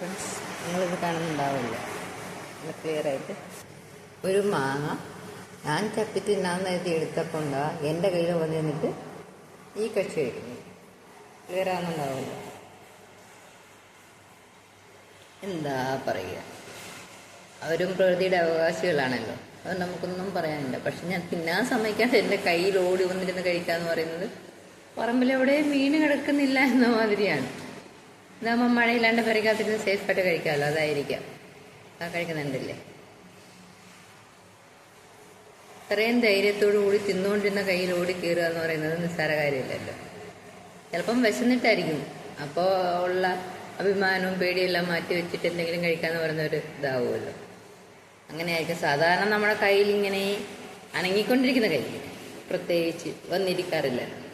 Friends നിങ്ങളിത് കാണുന്നുണ്ടാവില്ല. നല്ല clear ആയിട്ട്. ഒരു മാങ്ങ ഞാൻ ചപ്പിച്ച് ഞാൻ നേരത്തെ എടുത്തപ്പോണ്ടാ എന്റെ കയ്യിൽ വന്ന് നിന്നിട്ട് ഈ കക്ഷി കഴിക്കുന്നു ക്ലിയർ ആവുന്നുണ്ടാവില്ല. എന്താ പറയുക? അവരും പ്രകൃതിയുടെ അവകാശികളാണല്ലോ. അത് നമുക്കൊന്നും പറയാനില്ല. പക്ഷെ ഞാൻ തിന്നാൻ സമ്മതിക്കാതെ എന്റെ കയ്യിൽ ഓടി വന്നിരുന്ന് കഴിക്കാന്ന് പറയുന്നത് പറമ്പിലെവിടെയും മീൻ കിടക്കുന്നില്ല എന്ന മാതിരിയാണ്. ഇതാകുമ്പോൾ മഴയില്ലാണ്ട് പെരക്കാത്തിരുന്ന് സേഫായിട്ട് കഴിക്കാമല്ലോ അതായിരിക്കാം. ആ കഴിക്കുന്നുണ്ടല്ലേ? ഇത്രയും ധൈര്യത്തോടു കൂടി തിന്നുകൊണ്ടിരുന്ന കയ്യിൽ ഓടി കയറുക എന്ന് പറയുന്നത് നിസ്സാര കാര്യമില്ലല്ലോ. ചിലപ്പം വിശന്നിട്ടായിരിക്കും. അപ്പോൾ ഉള്ള അഭിമാനവും പേടിയെല്ലാം മാറ്റി വെച്ചിട്ട് എന്തെങ്കിലും കഴിക്കാന്ന് പറയുന്ന ഒരു ഇതാവുമല്ലോ. അങ്ങനെയായിരിക്കും. സാധാരണ നമ്മുടെ കയ്യിൽ ഇങ്ങനെ അനങ്ങിക്കൊണ്ടിരിക്കുന്ന കയ്യിൽ പ്രത്യേകിച്ച് വന്നിരിക്കാറില്ല.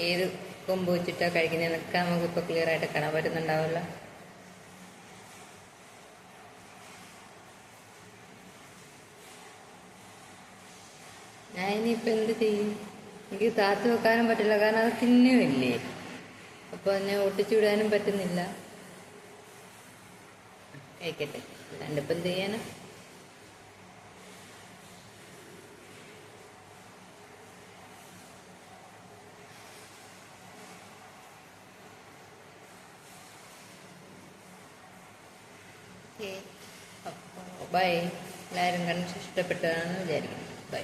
ഏത് കൊമ്പ് വെച്ചിട്ടാ കഴിക്കുന്നതെന്നൊക്കെ നമുക്ക് ഇപ്പൊ ക്ലിയർ ആയിട്ട് കാണാൻ പറ്റുന്നുണ്ടാവില്ല ഞാൻ ഇപ്പൊ എന്ത് ചെയ്യും? എനിക്ക് താത്തു വെക്കാനും പറ്റില്ല കാരണം അത് തിന്നുമില്ലേ അപ്പൊ ഞാൻ ഒട്ടിച്ചു വിടാനും പറ്റുന്നില്ല. കഴിക്കട്ടെ. രണ്ടിപ്പം ഇപ്പൊ ചെയ്യാനാ അപ്പോൾ ബൈ. എല്ലാവരും കണ്ട് ഇഷ്ടപ്പെട്ടതാണെന്ന് വിചാരിക്കുന്നു. ബൈ.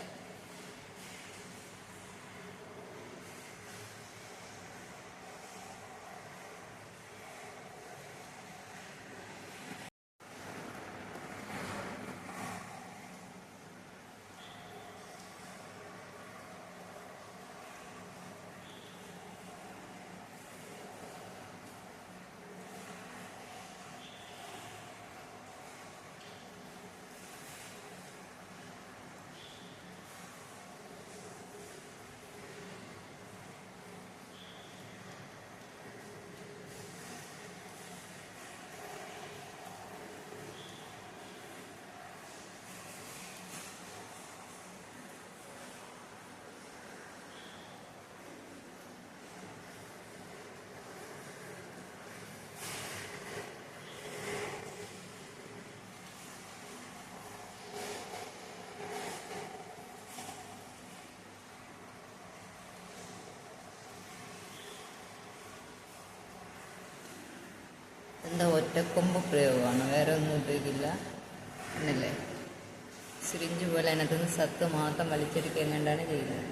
എന്താ ഒറ്റക്കൊമ്പ് പ്രയോഗമാണ്. വേറെ ഒന്നും ഉപയോഗിക്കില്ല. എന്നല്ലേ സിറിഞ്ച് പോലെ അതിനകത്തുനിന്ന് സത്ത് മാത്രം വലിച്ചെടുക്കുക എങ്ങാണ്ടാണ് ചെയ്യുന്നത്.